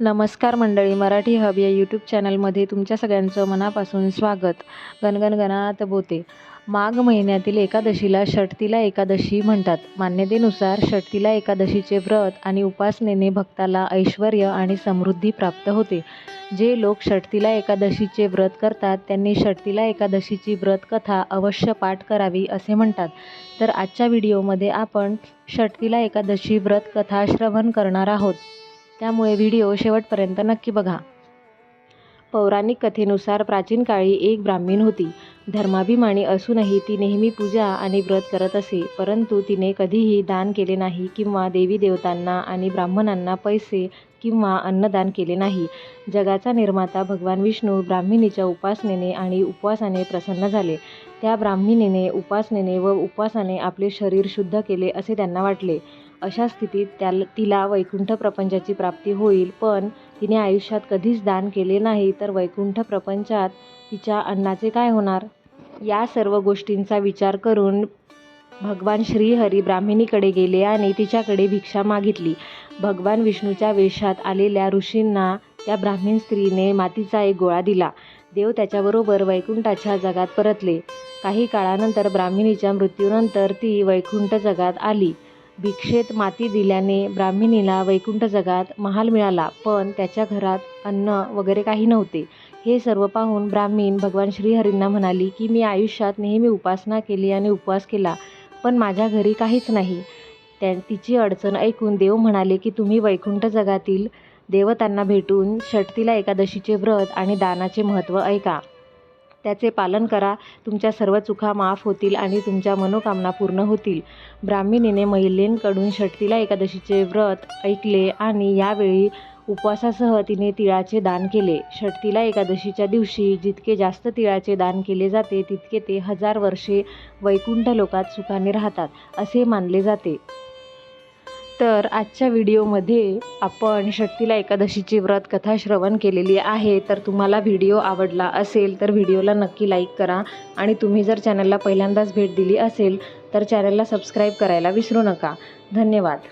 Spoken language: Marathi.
नमस्कार मंडळी मराठी हब या यूट्यूब चॅनलमध्ये तुमच्या सगळ्यांचं मनापासून स्वागत. गणगणगणात बोते. माघ महिन्यातील एकादशीला षटतीला एकादशी म्हणतात. मान्यतेनुसार षटतीला एकादशीचे व्रत आणि उपासनेने भक्ताला ऐश्वर आणि समृद्धी प्राप्त होते. जे लोक षटतीला एकादशीचे व्रत करतात त्यांनी षटतीला एकादशीची व्रतकथा अवश्य पाठ करावी असे म्हणतात. तर आजच्या व्हिडिओमध्ये आपण षटतीला एकादशी व्रतकथा श्रवण करणार आहोत. त्यामुळे व्हिडिओ शेवटपर्यंत नक्की बघा. पौराणिक कथेनुसार प्राचीन काळी एक ब्राह्मीण होती. धर्माभिमानी असूनही ती नेहमी पूजा आणि व्रत करत असे परंतु तिने कधीही दान केले नाही किंवा देवी देवतांना आणि ब्राह्मणांना पैसे किंवा अन्नदान केले नाही. जगाचा निर्माता भगवान विष्णू ब्राह्मिणीच्या उपासनेने आणि उपवासाने प्रसन्न झाले. त्या ब्राह्मिणीने उपासनेने व उपवासाने आपले शरीर शुद्ध केले असे त्यांना वाटले. अशा स्थितीत त्याला तिला वैकुंठ प्रपंचाची प्राप्ती होईल पण तिने आयुष्यात कधीच दान केले नाही तर वैकुंठ प्रपंचात तिच्या अन्नाचे काय होणार? या सर्व गोष्टींचा विचार करून भगवान श्रीहरी ब्राह्मणीकडे गेले आणि तिच्याकडे भिक्षा मागितली. भगवान विष्णूच्या वेशात आलेल्या ऋषींना त्या ब्राह्मीण स्त्रीने मातीचा एक गोळा दिला. देव त्याच्याबरोबर वैकुंठाच्या जगात परतले. काही काळानंतर ब्राह्मणीच्या मृत्यूनंतर ती वैकुंठ जगात आली. भिक्षेत माती दिल्याने ब्राह्मिणीला वैकुंठ जगात महाल मिळाला पण त्याच्या घरात अन्न वगैरे काही नव्हते. हे सर्व पाहून ब्राह्मीण भगवान श्रीहरींना म्हणाली की मी आयुष्यात नेहमी उपासना केली आणि उपवास केला पण माझ्या घरी काहीच नाही त्या तिची अडचण ऐकून देव म्हणाले की तुम्ही वैकुंठ जगातील देवतांना भेटून षष्टीला एकादशीचे व्रत आणि दानाचे महत्त्व ऐका. त्याचे पालन करा. तुमच्या सर्व चुका माफ होतील आणि तुमच्या मनोकामना पूर्ण होतील. ब्राह्मिणीने महिलेंकडून षटतीला एकादशीचे व्रत ऐकले आणि यावेळी उपवासासह तिने तिळाचे दान केले. षटतीला एकादशीच्या दिवशी जितके जास्त तिळाचे दान केले जाते तितके ते हजार वर्षे वैकुंठ लोकात सुखाने राहतात असे मानले जाते. तर आजच्या व्हिडिओमध्ये आपण शक्तीला एकादशीची व्रत कथा श्रवण केलेली आहे. तर तुम्हाला व्हिडिओ आवडला असेल तर व्हिडिओला नक्की लाईक करा आणि तुम्ही जर चॅनलला पहिल्यांदाच भेट दिली असेल तर चॅनलला सबस्क्राईब करायला विसरू नका. धन्यवाद.